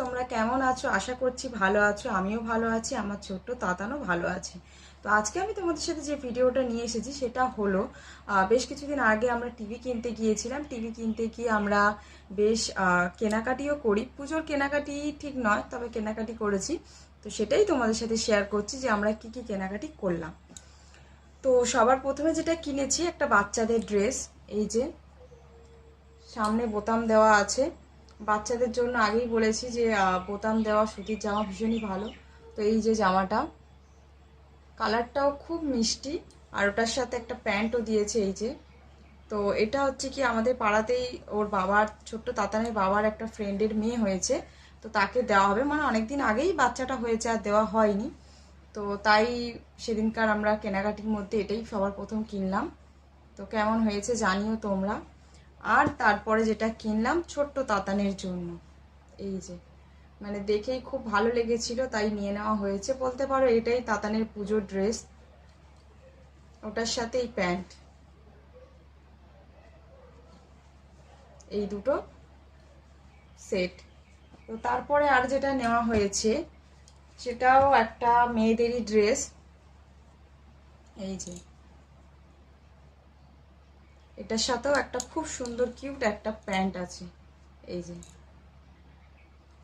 তোমরা কেমন আছো? আশা করছি ভালো আছো। আমিও ভালো আছি, আমার ছোট্ট তাতানো ভালো আছে। তো আজকে আমি তোমাদের সাথে যে ভিডিওটা নিয়ে এসেছি, সেটা হলো বেশ কিছুদিন আগে আমরা টিভি কিনতে গিয়েছিলাম। টিভি কিনতে গিয়ে আমরা বেশ কেনাকাটিও করি। পুজোর কেনাকাটি ঠিক নয়, তবে কেনাকাটি করেছি। তো সেটাই তোমাদের সাথে শেয়ার করছি যে আমরা কি কি কেনাকাটি করলাম। তো সবার প্রথমে যেটা কিনেছি, একটা বাচ্চাদের ড্রেস এই যে, সামনে বোতাম দেওয়া আছে। বাচ্চাদের জন্য আগেই বলেছি যে বোতাম দেওয়া, সুতির জামা ভীষণই ভালো। তো এই যে জামাটা, কালারটাও খুব মিষ্টি, আর ওটার সাথে একটা প্যান্টও দিয়েছে এই যে। তো এটা হচ্ছে কি, আমাদের পাড়াতেই ওর বাবার, ছোট্ট তাতানের বাবার একটা ফ্রেন্ডের মেয়ে হয়েছে। তো তাকে দেওয়া হবে। মানে অনেকদিন আগেই বাচ্চাটা হয়েছে, আর দেওয়া হয়নি। তো তাই সেদিনকার আমরা কেনাকাটির মধ্যে এটাই সবার প্রথম কিনলাম। তো কেমন হয়েছে জানিও তোমরা। আর তারপরে যেটা কিনলাম ছোট্ট তাতানের জন্য। এই যে মানে দেখেই খুব ভালো লেগেছিল, তাই নিয়ে নেওয়া হয়েছে। বলতে পারো এটাই তাতানের পুজোর ড্রেস। ওটার সাথে এই প্যান্ট। এই দুটো সেট। তো তারপরে আর যেটা নেওয়া হয়েছে, সেটাও একটা মেয়েদেরই ড্রেস। এই যে এটার সাথেও একটা খুব সুন্দর, কিউট একটা প্যান্ট আছে। এই যে।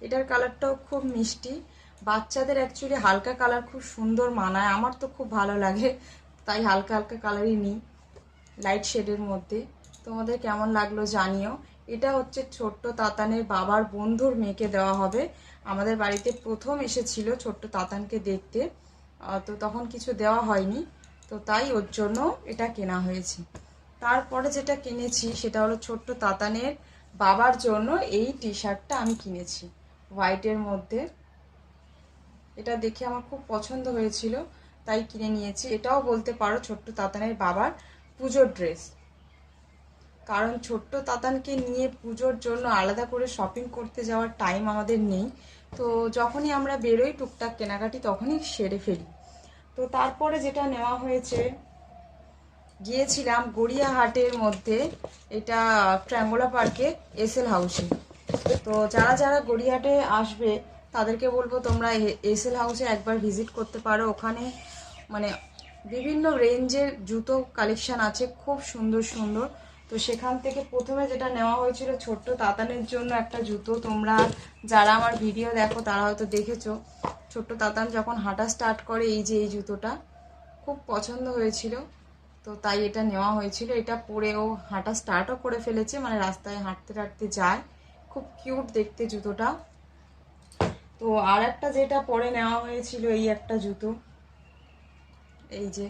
এটার কালারটাও খুব মিষ্টি। বাচ্চাদের অ্যাকচুয়ালি হালকা কালার খুব সুন্দর মানায়। আমার তো খুব ভালো লাগে, তাই হালকা হালকা কালারই নিই লাইট শেডের মধ্যে। তোমাদের কেমন লাগল জানিও। এটা হচ্ছে ছোট্ট তাতানের বাবার বন্ধুর মেয়েকে দেওয়া হবে। আমাদের বাড়িতে প্রথম এসেছিল ছোট্ট তাতানকে দেখতে। তো তখন কিছু দেওয়া হয়নি। তো তাই ওর জন্য এটা কেনা হয়েছে। তারপরে যেটা কিনেছি সেটা হলো ছোট্ট তাতানের বাবার জন্য এই টি শার্টটা আমি কিনেছি হোয়াইটের মধ্যে। এটা দেখে আমার খুব পছন্দ হয়েছিল, তাই কিনে নিয়েছি। এটাও বলতে পারো ছোট্ট তাতানের বাবার পুজোর ড্রেস কারণ ছোট্ট তাতানকে নিয়ে পুজোর জন্য আলাদা করে শপিং করতে যাওয়ার টাইম আমাদের নেই। তো যখনই আমরা বেরোই টুকটাক কেনাকাটি তখনই সেরে ফেলি। তো তারপরে যেটা নেওয়া হয়েছে গিয়েছিলাম গড়িয়াহাটের মধ্যে, এটা ট্র্যাঙ্গোলা পার্কে এসএল হাউসে তো যারা যারা গড়িয়াহাটে আসবে, তাদেরকে বলব তোমরা এসএল হাউসে একবার ভিজিট করতে পারো। ওখানে মানে বিভিন্ন রেঞ্জের জুতো কালেকশান আছে, খুব সুন্দর সুন্দর। তো সেখান থেকে প্রথমে যেটা নেওয়া হয়েছিল ছোট্ট তাতানের জন্য একটা জুতো। তোমরা যারা আমার ভিডিও দেখো, তারা হয়তো দেখেছ। ছোট্ট তাতান যখন হাঁটা স্টার্ট করে, এই যে এই জুতোটা, খুব পছন্দ হয়েছিল। তো তাই এটা নেওয়া হয়েছিল। এটা পরে ও হাঁটা স্টার্টও করে ফেলেছে মানে রাস্তায় হাঁটতে হাঁটতে যায়। খুব কিউট দেখতে জুতোটা। তো আর একটা যেটা পরে নেওয়া হয়েছিল, এই একটা জুতো। এই যে,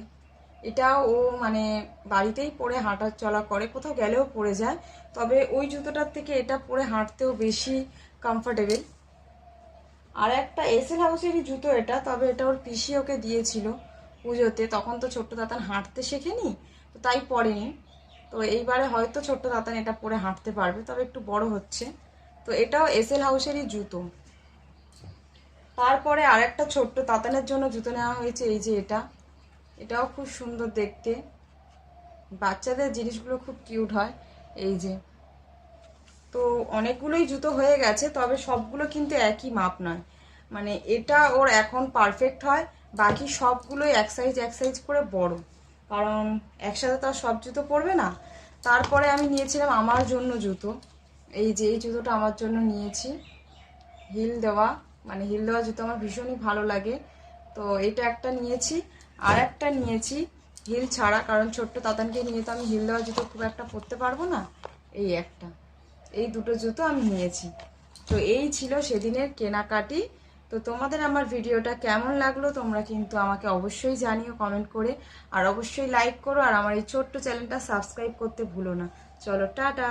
এটাও ও মানে বাড়িতেই পরে হাঁটা চলা করে, কোথাও গেলেও পরে যায়। তবে ওই জুতোটার থেকে এটা পরে হাঁটতেও বেশি কমফোর্টেবল আর একটা এসএল হাউসেরই জুতো এটা, তবে এটা ওর পিসি ওকে দিয়েছিল। পুজোতে, তখন তো ছোট্ট দাতান হাঁটতে শেখেনি, তো তাই পরেনি তো এইবারে হয়তো ছোট্ট দাতান এটা পরে হাঁটতে পারবে, তবে একটু বড় হচ্ছে। তো এটাও এসএল হাউসেরই জুতো। তারপরে আরেকটা ছোট্ট তাতানের জন্য জুতো নেওয়া হয়েছে, এই যে এটা। এটাও খুব সুন্দর দেখতে। বাচ্চাদের জিনিসগুলো খুব কিউট হয়, এই যে। তো অনেকগুলোই জুতো হয়ে গেছে, তবে সবগুলো কিন্তু একই মাপ নয়। মানে এটা ওর এখন পারফেক্ট হয় বাকি সবগুলোই এক সাইজ এক সাইজ করে বড়। কারণ একসাথে তো আর সব জুতো পরবে না। তারপরে আমি নিয়েছিলাম আমার জন্য জুতো। এই যে, এই জুতোটা আমার জন্য নিয়েছি। হিল দেওয়া মানে হিল দেওয়া জুতো আমার ভীষণই ভালো লাগে। তো এটা একটা নিয়েছি। আর একটা নিয়েছি হিল ছাড়া, কারণ ছোট্ট তাতানকে নিয়ে তো আমি হিল দেওয়া জুতো খুব একটা পরতে পারব না। এই একটা। এই দুটো জুতো আমি নিয়েছি। তো এই ছিল সেদিনের কেনাকাটি। তো তোমাদের আমার ভিডিওটা কেমন লাগল তোমরা কিন্তু আমাকে অবশ্যই জানিও কমেন্ট করে। আর অবশ্যই লাইক করো, আর আমার এই ছোট্ট চ্যানেলটা সাবস্ক্রাইব করতে ভুলো না। চলো, টাটা!